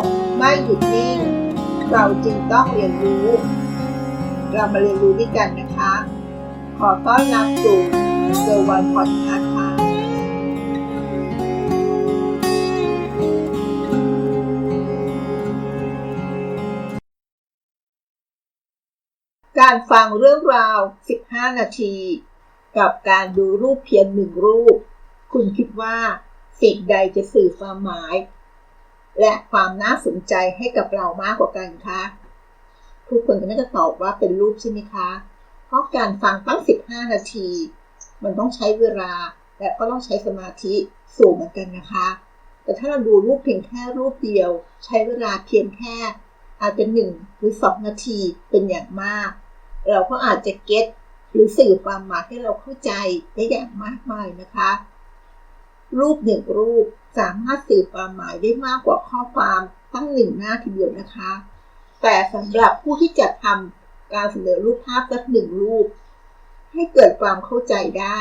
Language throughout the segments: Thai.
กไม่หยุดนิ่ง เราจรึงต้องเรียนรู้ เรามาเรียนรู้ด้วยกันนะคะ ขอต้อนรับสู่เซอร์วันพอดคาส์ค่ะการฟังเรื่องราว 15 นาที กับการดูรูปเพียงหนึ่งรูป คุณคิดว่าสิ่งใดจะสื่อความหมาย และความน่าสนใจให้กับเรามากกว่ากันคะ ทุกคนก็น่าจะตอบว่าเป็นรูปใช่ไหมคะ เพราะการฟังตั้ง 15 นาที มันต้องใช้เวลาและก็ต้องใช้สมาธิสูงเหมือนกันนะคะ แต่ถ้าเราดูรูปเพียงแค่รูปเดียว ใช้เวลาเพียงแค่ อาจจะหนึ่งหรือสองนาทีเป็นอย่างมาก เราก็อาจจะเก็ตหรือสื่อความหมายให้เราเข้าใจได้อย่างมากมายนะคะ รูปหนึ่งรูปสามารถสื่อความหมายได้มากกว่าข้อความตั้งหนึ่งหน้าทีเดียวนะคะ แต่สำหรับผู้ที่จะทำการเสนอรูปภาพสักหนึ่งรูป ให้เกิดความเข้าใจได้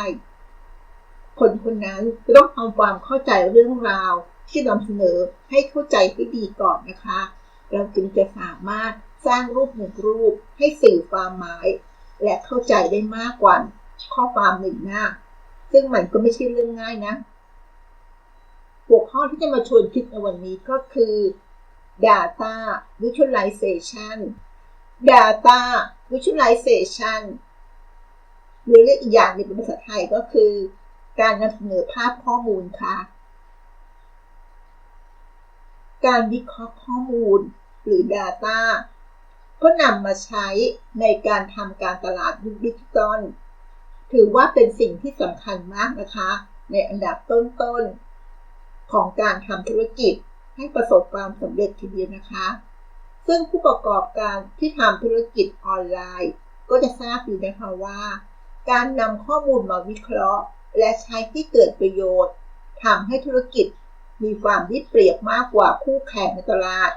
คนคนนั้นจะต้องทำความเข้าใจเรื่องราว ที่นำเสนอให้เข้าใจให้ดีก่อนนะคะ เราจึงจะสามารถสร้างรูปหนึ่งรูปให้สื่อความหมาย และเข้าใจได้มากกว่าข้อความหนึ่งหน้า ซึ่งมันก็ไม่ใช่เรื่องง่ายนะ หัวข้อที่จะมาชวนคิดในวันนี้ก็คือ Data Visualization Data Visualization หรือเรียกอีกอย่างหนึงเป็นภาษาไทยก็คือ การนำเสนอภาพข้อมูลค่ะ การวิเคราะห์ข้อมูลหรือ Data ก็นำมาใช้ในการทำการตลาดยุคดิจิตอลถือว่าเป็นสิ่งที่สำคัญมากนะคะ ในอันดับต้นๆ ของการทำธุรกิจให้ประสบความสำเร็จทีเดียวนะคะ ซึ่งผู้ประกอบการที่ทำธุรกิจออนไลน์ ก็จะทราบดีนะคะว่า การนำข้อมูลมาวิเคราะห์ และใช้ที่เกิดประโยชน์ทำให้ธุรกิจมีความได้เปรียบมากกว่าคู่แข่งในตลาด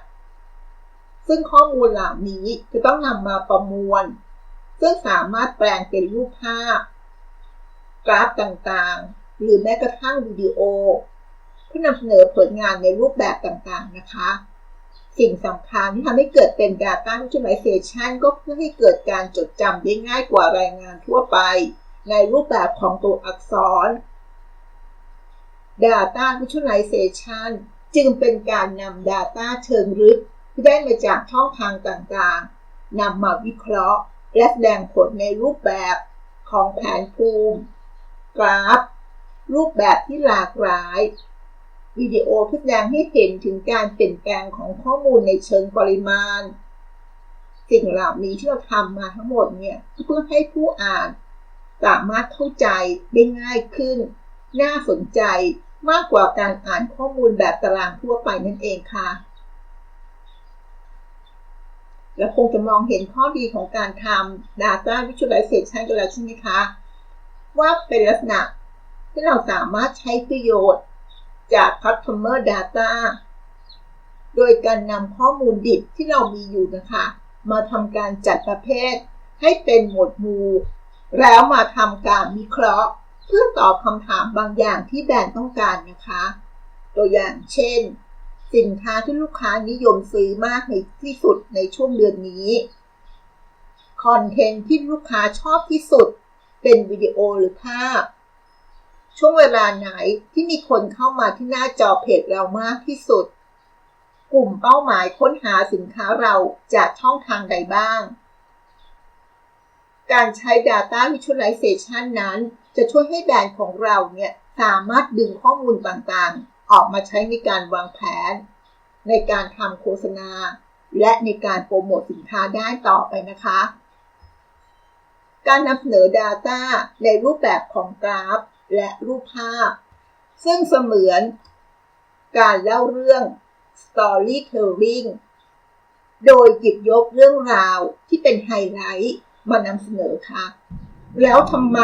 ซึ่งข้อมูลเหล่านี้จะต้องนำมาประมวล ซึ่งสามารถแปลงเป็นรูปภาพ กราฟต่างๆ หรือแม้กระทั่งวิดีโอ เพื่อนำเสนอผลงานในรูปแบบต่างๆนะคะ สิ่งสำคัญที่ทำให้เกิดเป็น Data Visualization ก็เพื่อให้เกิดการจดจำได้ง่ายกว่ารายงานทั่วไป ในรูปแบบของตัวอักษร Data Visualization จึงเป็นการนำ Data เชิงลึกที่ได้มาจากช่องทางต่างๆนำมาวิเคราะห์ และแสดงผลในรูปแบบของแผนภูมิ กราฟ รูปแบบที่หลากหลาย วิดีโอที่แสดงให้เห็นถึงการเปลี่ยนแปลงของข้อมูลในเชิงปริมาณ สิ่งเหล่านี้ที่เราทำมาทั้งหมดเนี่ยเพื่อให้ผู้อ่าน สามารถเข้าใจได้ง่ายขึ้น น่าสนใจมากกว่าการอ่านข้อมูลแบบตารางทั่วไปนั่นเองค่ะ และคงจะมองเห็นข้อดีของการทำ Data Visualization กันแล้วใช่ไหมคะ ว่าเป็นลักษณะที่เราสามารถใช้ประโยชน์ จาก Customer Data โดยการนำข้อมูลดิบที่เรามีอยู่นะคะ มาทำการจัดประเภท ให้เป็นหมวดหมู่ แล้วมาทำการวิเคราะห์ เพื่อตอบคำถามบางอย่างที่แบรนด์ต้องการนะคะ ตัวอย่างเช่น สินค้าที่ลูกค้านิยมซื้อมากในที่สุดในช่วงเดือนนี้คอนเทนต์ที่ลูกค้าชอบที่สุด เป็นวิดีโอหรือภาพ ช่วงเวลาไหนที่มีคนเข้ามาที่หน้าจอเพจเรามากที่สุด กลุ่มเป้าหมายค้นหาสินค้าเราจากช่องทางใดบ้าง การใช้ Data Visualization นั้น จะช่วยให้แบรนด์ของเราเนี่ยสามารถดึงข้อมูลต่างๆ ออกมาใช้ในการวางแผน ในการทำโฆษณา และในการโปรโมทสินค้าได้ต่อไปนะคะ การนำเสนอ Data ในรูปแบบของกราฟ และรูปภาพ ซึ่งเสมือนการเล่าเรื่อง storytelling โดยหยิบยกเรื่องราวที่เป็นไฮไลท์มานำเสนอค่ะ แล้วทำไม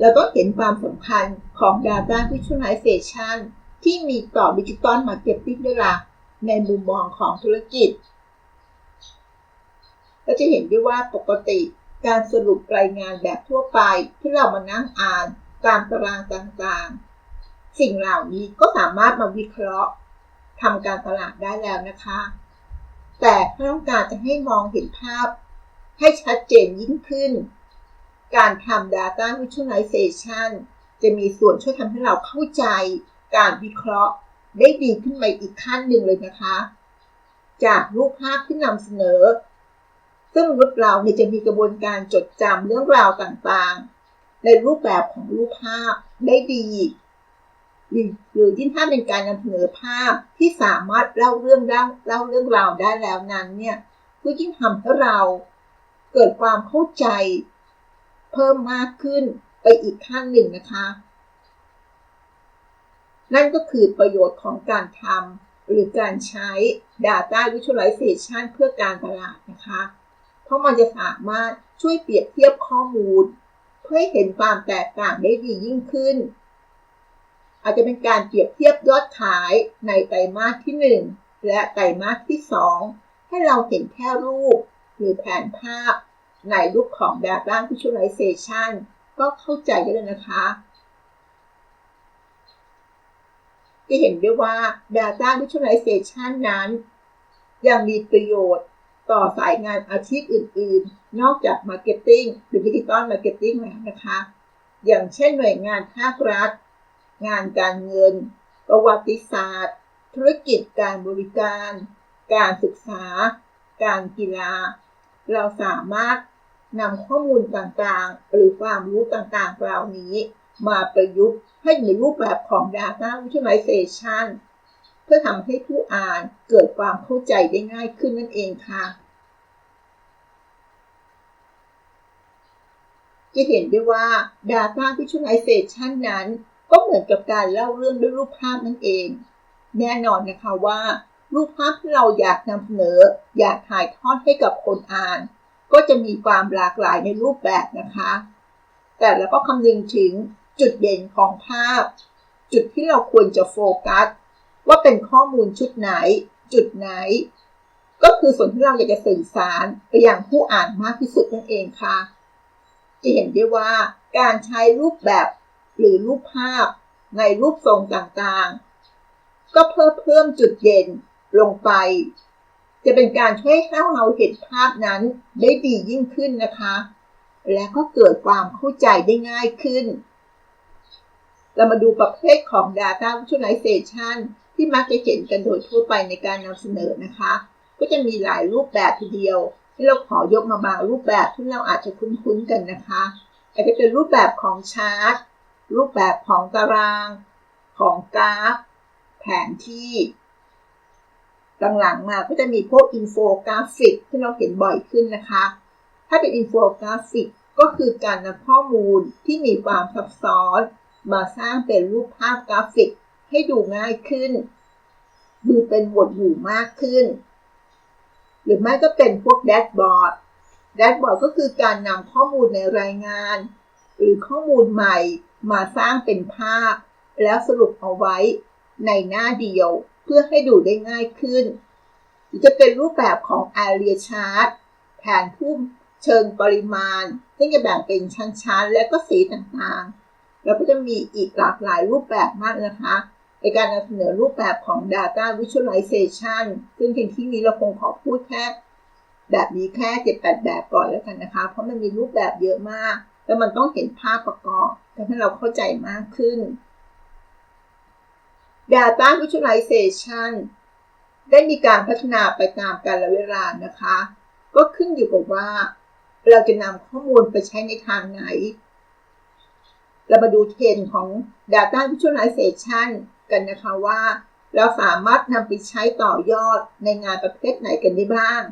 เราต้องเห็นความสำคัญของ Data Visualization ที่มีต่อดิจิตอลมาร์เก็ตติ้งด้วยล่ะในมุมมองของธุรกิจเราจะเห็นได้ว่าปกติการสรุปรายงานแบบทั่วไปที่เรามานั่งอ่าน ตามตารางต่างๆ สิ่งเหล่านี้ก็สามารถมาวิเคราะห์ทำการตลาดได้แล้วนะคะ แต่ถ้าต้องการจะให้มองเห็นภาพ ให้ชัดเจนยิ่งขึ้น การทำ data visualization จะมีส่วนช่วยทำให้เราเข้าใจการวิเคราะห์ได้ดีขึ้นไปอีกขั้นหนึ่งเลยนะคะ จากรูปภาพที่นำเสนอ ซึ่งมนุษย์เราเนี่ยจะมีกระบวนการจดจำเรื่องราวต่างๆ ในรูปแบบของรูปภาพได้ดีหรือยิ่งถ้าเป็นการนำเสนอภาพที่สามารถเล่าเรื่องเล่าเรื่องราวได้แล้วนั้นเนี่ยก็ยิ่งทำให้เราเกิดความเข้าใจเพิ่มมากขึ้นไปอีกขั้นหนึ่งนะคะ นั่นก็คือประโยชน์ของการทำหรือการใช้ Data Visualization เพื่อการตลาดนะคะ เพราะมันจะสามารถช่วยเปรียบเทียบข้อมูล เพื่อให้เห็นความแตกต่างได้ดียิ่งขึ้น อาจจะเป็นการเปรียบเทียบยอดขายในไตรมาสที่ 1 และไตรมาสที่ 2 ให้เราเห็นแค่รูป หรือแผนภาพ ในรูปของ Data Visualization ก็เข้าใจได้เลยนะคะจะเห็นได้ว่า Data Visualization นั้น ยังมีประโยชน์ ต่อสายงานอาชีพอื่น ๆ นอกจาก Marketing หรือ Digital Marketing แล้วนะคะ อย่างเช่นหน่วยงานภาครัฐ งานการเงิน ประวัติศาสตร์ ธุรกิจการบริการ การศึกษา การกีฬา เราสามารถนำข้อมูลต่างๆ หรือความรู้ต่างๆเหล่านี้ มาประยุกต์ให้ในรูปแบบของ Data Visualization เพื่อทำให้ผู้อ่านเกิดความเข้าใจได้ง่ายขึ้นนั่นเองค่ะ จะเห็นได้ว่า Data Visualization นั้น ก็เหมือนกับการเล่าเรื่องด้วยรูปภาพนั่นเอง แน่นอนนะคะว่า รูปภาพที่เราอยากนำเสนอ อยากถ่ายทอดให้กับคนอ่าน ก็จะมีความหลากหลายในรูปแบบนะคะ แต่เราก็คำนึงถึงจุดเด่นของภาพ จุดที่เราควรจะโฟกัส ว่าเป็นข้อมูลชุดไหน จุดไหน ก็คือส่วนที่เราอยากจะสื่อสารไปยังผู้อ่านมากที่สุดนั่นเองค่ะ จะเห็นได้ว่าการใช้รูปแบบหรือรูปภาพในรูปทรงต่างๆ ก็เพิ่มเพิ่มจุดเด่นลงไป จะเป็นการช่วยให้เราเห็นภาพนั้นได้ดียิ่งขึ้นนะคะ และก็เกิดความเข้าใจได้ง่ายขึ้น เรามาดูประเภทของ Data Visualization ที่มักจะเห็นกันโดยทั่วไปในการนำเสนอนะคะ ก็จะมีหลายรูปแบบทีเดียวที่เราขอยกมาบางรูปแบบที่เราอาจจะคุ้นๆกันนะคะอาจจะเป็นรูปแบบของชาร์ตรูปแบบของตาราง ของกราฟ แผนที่หลังๆมาก็จะมีพวกอินโฟกราฟิกที่เราเห็นบ่อยขึ้นนะคะ ถ้าเป็นอินโฟกราฟิกก็คือการนำข้อมูลที่มีความซับซ้อน มาสร้างเป็นรูปภาพกราฟิก ให้ดูง่ายขึ้น ดูเป็นหมวดหมู่มากขึ้น หรือไม่ก็เป็นพวกแดชบอร์ดแดชบอร์ดก็คือการนำข้อมูลในรายงาน หรือข้อมูลใหม่มาสร้างเป็นภาพ แล้วสรุปเอาไว้ในหน้าเดียวเพื่อให้ดูได้ง่ายขึ้น จะเป็นรูปแบบของ Area Chart แผนภูมิเชิงปริมาณ ซึ่งจะแบ่งเป็นชั้นๆ และก็สีต่างๆ แล้วก็จะมีอีกหลากหลายรูปแบบมากนะคะ ในการนำเสนอรูปแบบของ Data Visualization ซึ่งในที่นี้เราคงขอพูดแค่แบบนี้แค่7-8แบบก่อนแล้วกันนะคะ เพราะมันมีรูปแบบเยอะมาก แล้วมันต้องเห็นภาพประกอบทำให้เราเข้าใจมากขึ้น Data Visualization ได้มีการพัฒนาไปตามกาลเวลานะคะ ก็ขึ้นอยู่กับว่า เราจะนำข้อมูลไปใช้ในทางไหน เรามาดูเทรนของ Data Visualization กันนะคะว่า เราสามารถนำไปใช้ต่อยอดในงานประเภทไหนกันได้บ้าง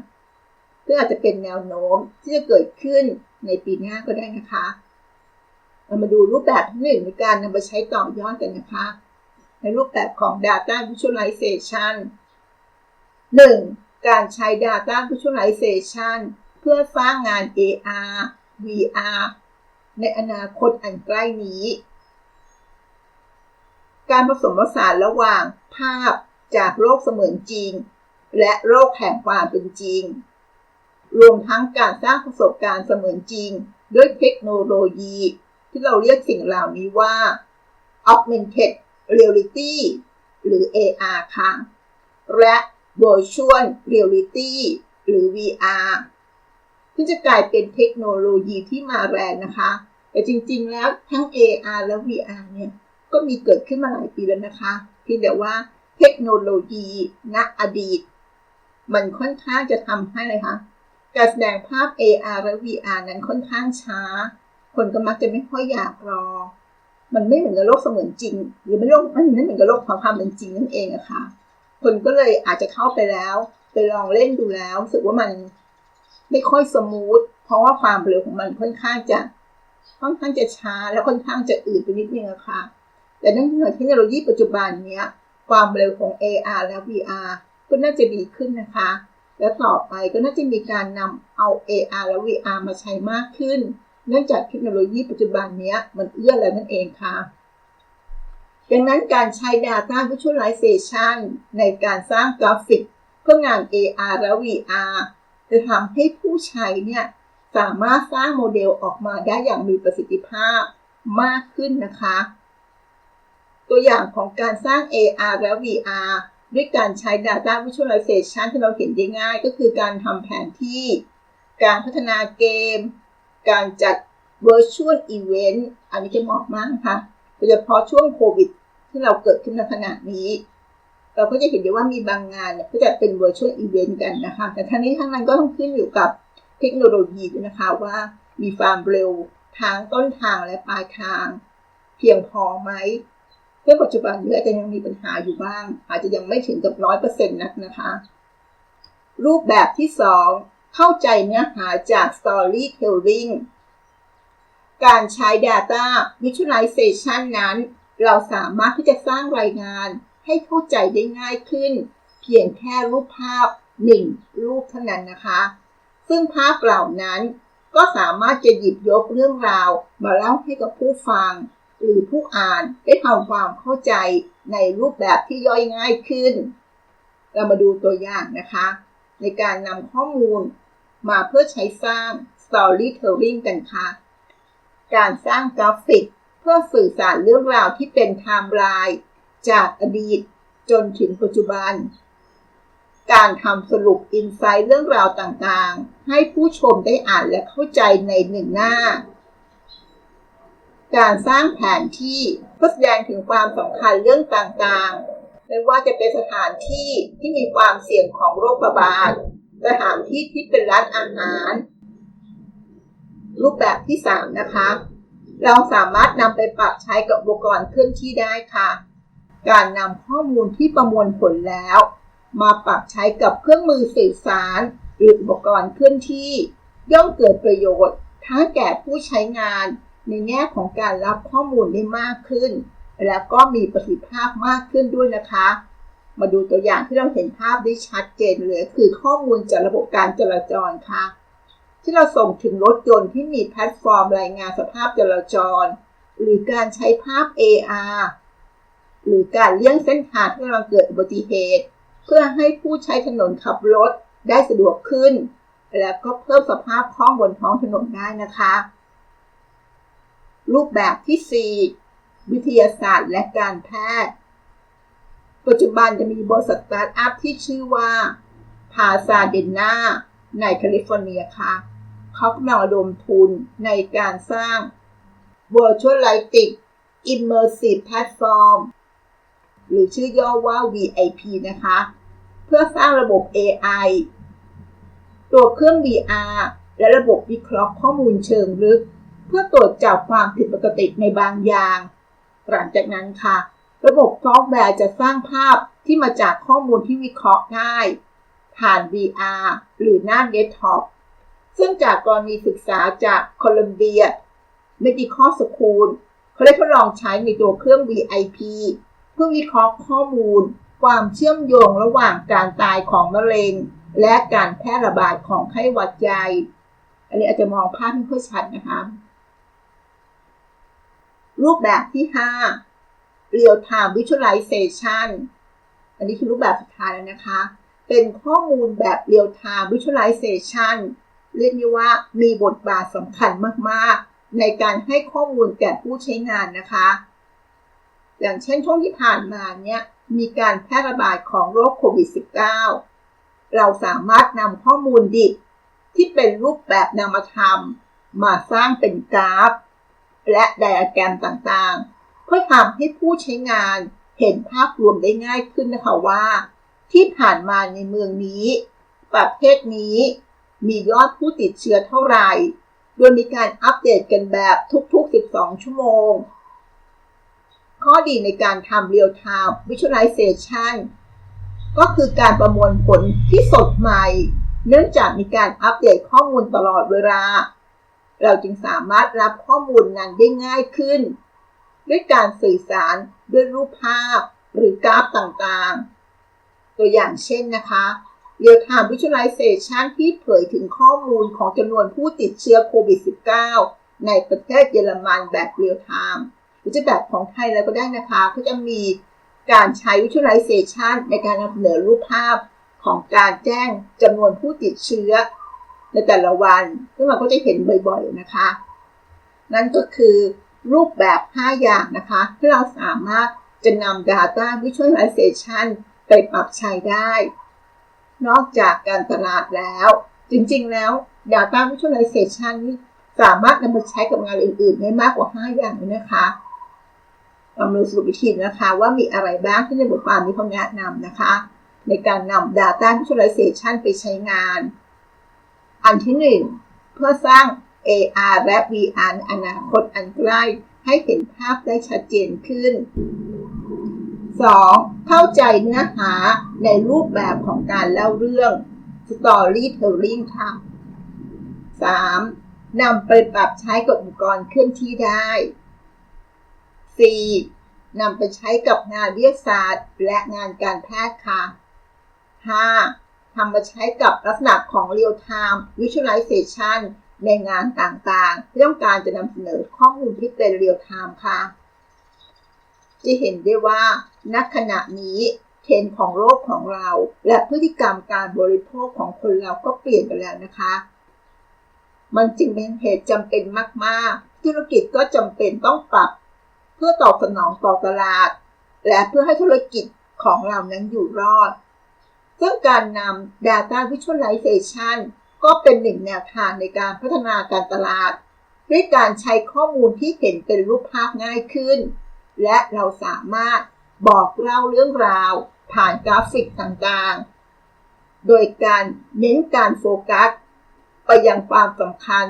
เพื่ออาจจะเป็นแนวโน้มที่จะเกิดขึ้นในปีหน้าก็ได้นะคะเรามาดูรูปแบบที่หนึ่งในการนำไปใช้ต่อยอดกันนะคะ ในรูปแบบของ Data Visualization 1. การใช้ Data Visualization เพื่อสร้างงาน AR VR ในอนาคตอันใกล้นี้ การผสมผสานระหว่างภาพจากโลกเสมือนจริง และโลกแห่งความเป็นจริง รวมทั้งการสร้างประสบการณ์เสมือนจริง ด้วยเทคโนโลยี ที่เราเรียกสิ่งเหล่านี้ว่า augmented reality หรือ AR ค่ะและ Virtual Reality หรือ VR ที่จะกลายเป็นเทคโนโลยีที่มาแรงนะคะ แต่จริงๆแล้วทั้ง AR และ VR เนี่ย ก็มีเกิดขึ้นมาหลายปีแล้วนะคะเพียงแต่ว่าเทคโนโลยีณอดีต มันค่อนข้างจะทำให้อะไรคะการแสดงภาพ AR และ VR นั้นค่อนข้างช้า คนก็มักจะไม่ค่อยอยากรอ มันไม่เหมือนกับโลกเสมือนจริง หรือไม่โลกมันไม่เหมือนกับโลกของความเป็นจริงนั่นเองอะค่ะ คนก็เลยอาจจะเข้าไปแล้ว ไปลองเล่นดูแล้วรู้สึกว่ามันไม่ค่อยสมูท เพราะว่าความเร็วของมันค่อนข้างจะ ค่อนข้างจะช้าและค่อนข้างจะอืดไปนิดนึงอะค่ะ แต่เนื่องจากเทคโนโลยีปัจจุบันเนี้ยความเร็วของ AR และ VR ก็น่าจะดีขึ้นนะคะ แล้วต่อไปก็น่าจะมีการนำเอา AR และ VR มาใช้มากขึ้น เนื่องจากเทคโนโลยีปัจจุบันนี้มันเอื้อแล้วนั่นเองค่ะ ดังนั้นการใช้ Data Visualization ในการสร้างกราฟิกเพื่องาน AR และ VR จะทำให้ผู้ใช้เนี่ยสามารถสร้างโมเดลออกมาได้อย่างมีประสิทธิภาพมากขึ้นนะคะ ตัวอย่างของการสร้าง AR และ VR ด้วยการใช้ Data Visualization ที่เราเห็นได้ง่าย ก็คือการทำแผนที่ การพัฒนาเกม การจัด Virtual Event อันนี้จะเหมาะมากนะคะโดยเฉพาะช่วงโควิด ที่เราเกิดขึ้นในขณะนี้ เราก็จะเห็นได้ว่ามีบางงานเนี่ยก็จะเป็น Virtual Event กันนะคะ แต่ทั้งนี้ทั้งนั้นก็ต้องขึ้นอยู่กับเทคโนโลยีด้วยนะคะว่ามีความเร็วทางต้นทางและปลายทาง เพียงพอไหม เรื่องปัจจุบันนี้อาจจะยังมีปัญหาอยู่บ้าง อาจจะยังไม่ถึงกับร้อยเปอร์เซ็นต์นักนะคะ รูปแบบที่2เข้าใจเนื้อหาจาก Storytelling การใช้ Data Visualization นั้น เราสามารถที่จะสร้างรายงานให้เข้าใจได้ง่ายขึ้น เพียงแค่รูปภาพ1รูปเท่านั้นนะคะ ซึ่งภาพเหล่านั้นก็สามารถจะหยิบยกเรื่องราวมาเล่าให้กับผู้ฟัง หรือผู้อ่านได้ทำความเข้าใจในรูปแบบที่ย่อยง่ายขึ้น เรามาดูตัวอย่างนะคะ ในการนำข้อมูลมาเพื่อใช้สร้าง storytelling กันค่ะ การสร้างกราฟิกเพื่อสื่อสารเรื่องราวที่เป็นไทม์ไลน์จากอดีตจนถึงปัจจุบัน การทำสรุปอินไซต์เรื่องราวต่างๆ ให้ผู้ชมได้อ่านและเข้าใจในหนึ่งหน้า การสร้างแผนที่เพื่อแสดงถึงความสำคัญเรื่องต่างๆ ไม่ว่าจะเป็นสถานที่ที่มีความเสี่ยงของโรคระบาด สถานที่ที่เป็นร้านอาหาร รูปแบบที่ 3 นะคะ เราสามารถนำไปปรับใช้กับอุปกรณ์เคลื่อนที่ได้ค่ะ การนำข้อมูลที่ประมวลผลแล้ว มาปรับใช้กับเครื่องมือสื่อสาร หรืออุปกรณ์เคลื่อนที่ ย่อมเกิดประโยชน์ทั้งแก่ผู้ใช้งาน ในแง่ของการรับข้อมูลได้มากขึ้น และก็มีประสิทธิภาพมากขึ้นด้วยนะคะ มาดูตัวอย่างที่เราเห็นภาพได้ชัดเจนเลย คือข้อมูลจากระบบการจราจรค่ะ ที่เราส่งถึงรถยนต์ที่มีแพลตฟอร์มรายงานสภาพจราจร หรือการใช้ภาพ AR หรือการเลี่ยงเส้นทางที่เราเกิดอุบัติเหตุ เพื่อให้ผู้ใช้ถนนขับรถได้สะดวกขึ้น และก็เพิ่มสภาพคล่องบนท้องถนนได้นะคะ รูปแบบที่ 4 วิทยาศาสตร์และการแพทย์ ปัจจุบันจะมีบริษัทสตาร์ทอัพที่ชื่อว่าพาซาเดนาในแคลิฟอร์เนียค่ะเขากำลังระดมทุนในการสร้าง Virtualistic Immersive Platform หรือชื่อย่อว่า VIP นะคะ เพื่อสร้างระบบ AI ตัวเครื่อง VR และระบบวิเคราะห์ข้อมูลเชิงลึก พื่อตรวจจับความผิดปกติในบางอย่าง หลังจากนั้นค่ะ ระบบซอฟต์แวร์จะสร้างภาพที่มาจากข้อมูลที่วิเคราะห์ได้ ผ่าน VR หรือหน้าเดสก์ท็อป ซึ่งจากกรณีศึกษาจาก Columbia Medical School เขาได้ทดลองใช้ในตัวเครื่อง VIP เพื่อวิเคราะห์ข้อมูล ความเชื่อมโยงระหว่างการตายของมะเร็ง และการแพร่ระบาดของไข้หวัดใหญ่ อันนี้อาจจะมองภาพไม่ค่อยชัดนะคะ รูปแบบที่ 5 Real Time Visualization อันนี้คือรูปแบบสุดท้ายแล้วนะคะ เป็นข้อมูลแบบ Real Time Visualization เรียกได้ว่ามีบทบาทสำคัญมาก ๆ ในการให้ข้อมูลแก่ผู้ใช้งานนะคะ อย่างเช่นช่วงที่ผ่านมาเนี่ยมีการแพร่ระบาดของโรคโควิด -19 เราสามารถนำข้อมูลดิบที่เป็นรูปแบบนามธรรม มาสร้างเป็นกราฟ และไดอะแกรมต่างๆ เพื่อทำให้ผู้ใช้งานเห็นภาพรวมได้ง่ายขึ้นนะคะว่า ที่ผ่านมาในเมืองนี้ ประเภทนี้ มียอดผู้ติดเชื้อเท่าไหร่ โดยมีการอัปเดตกันแบบทุกๆ 12 ชั่วโมง ข้อดีในการทำ Real Time Visualization ก็คือการประมวลผลที่สดใหม่ เนื่องจากมีการอัปเดตข้อมูลตลอดเวลา เราจึงสามารถรับข้อมูลนั้นได้ง่ายขึ้น ด้วยการสื่อสารด้วยรูปภาพหรือกราฟต่างๆ ตัวอย่างเช่นนะคะ Real Time Visualization ที่เผยถึงข้อมูลของจำนวนผู้ติดเชื้อโควิด -19 ในประเทศเยอรมันแบบ Real Time หรือจะแบบของไทยแล้วก็ได้นะคะก็จะมีการใช้ Visualization ในการนำเสนอรูปภาพของการแจ้งจำนวนผู้ติดเชื้อ ในแต่ละวันซึ่งเราก็จะเห็นบ่อยๆนะคะ นั่นก็คือรูปแบบ 5 อย่างนะคะ ที่เราสามารถจะนำ Data Visualization ไปปรับใช้ได้ นอกจากการตลาดแล้ว จริงๆแล้ว Data Visualization สามารถนำมาใช้กับงานอื่น ๆ ได้มากกว่า 5 อย่างเลยนะคะเรามาสรุปวิธีนะคะว่ามีอะไรบ้างที่ในบทความนี้เขาแนะนำนะคะ ในการนำ Data Visualization ไปใช้งาน อันที่1เพื่อสร้าง AR และ VR อนาคตอันใกล้ให้เห็นภาพได้ชัดเจนขึ้น 2. เข้าใจเนื้อหาในรูปแบบของการเล่าเรื่อง Storytelling ค่ะ 3. นำไปปรับใช้กับอุปกรณ์เคลื่อนที่ได้ 4. นำไปใช้กับงานวิทยาศาสตร์ และงานการแพทย์ค่ะ 5. ทำมาใช้กับลักษณะของ Real Time Visualization ในงานต่างๆที่ต้องการจะนำเสนอข้อมูลที่เป็น Real Time ค่ะ จะเห็นได้ว่าณขณะนี้เทรนของโลกของเรา และพฤติกรรมการบริโภคของคนเราก็เปลี่ยนไปแล้วนะคะ มันจึงเป็นเหตุจำเป็นมากๆ ธุรกิจก็จำเป็นต้องปรับ เพื่อตอบสนองต่อตลาด และเพื่อให้ธุรกิจของเรานั้นอยู่รอด ซึ่งการนำ Data Visualization ก็เป็นหนึ่งแนวทางในการพัฒนาการตลาด ด้วยการใช้ข้อมูลที่เห็นเป็นรูปภาพง่ายขึ้น และเราสามารถบอกเล่าเรื่องราว ผ่านกราฟิกต่างๆ โดยการเน้นการโฟกัส ไปยังความสำคัญ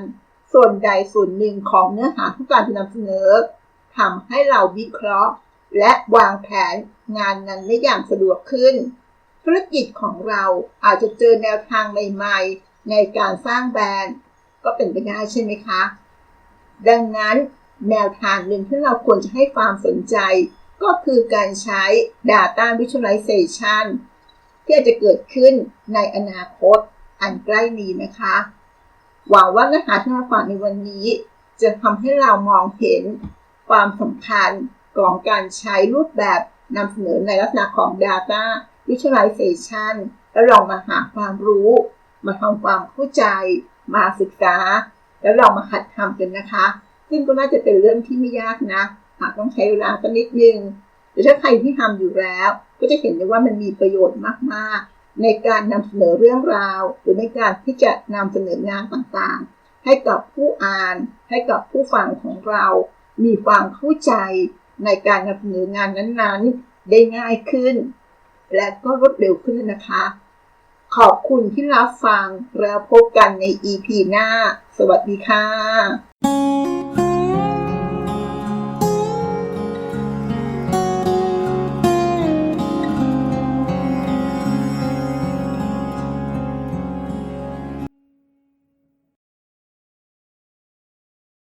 ส่วนใดส่วนหนึ่งของเนื้อหาที่การนำเสนอทำให้เราวิเคราะห์ และวางแผนงานนั้นได้อย่างสะดวกขึ้น ธุรกิจของเราอาจจะเจอแนวทางใหม่ ๆ ในการสร้างแบรนด์ ก็เป็นไปได้ใช่ไหมคะ ดังนั้นแนวทางหนึ่งที่เราควรจะให้ความสนใจ ก็คือการใช้ Data Visualization ที่จะเกิดขึ้นในอนาคตอันใกล้นี้นะคะ หวังว่าเนื้อหาที่มาฝากในวันนี้ จะทำให้เรามองเห็นความสำคัญของการใช้รูปแบบนำเสนอในลักษณะของ Data Visualization และลองมาหาความรู้ มาทำความเข้าใจ มาศึกษา แล้วลองมาหัดทำกันนะคะ ซึ่งก็น่าจะเป็นเรื่องที่ไม่ยากนะหากต้องใช้เวลาสักนิดนึงแต่ถ้าใครที่ทำอยู่แล้ว ก็จะเห็นได้ว่ามันมีประโยชน์มาก ๆ ในการนำเสนอเรื่องราว หรือในการที่จะนำเสนองานต่างๆ ให้กับผู้อ่าน ให้กับผู้ฟังของเรา มีความเข้าใจในการนำเสนองานนั้นๆ ได้ง่ายขึ้น และก็รวดเร็วขึ้นนะคะ ขอบคุณที่รับฟังแล้วพบกันใน EP หน้า สวัสดีค่ะ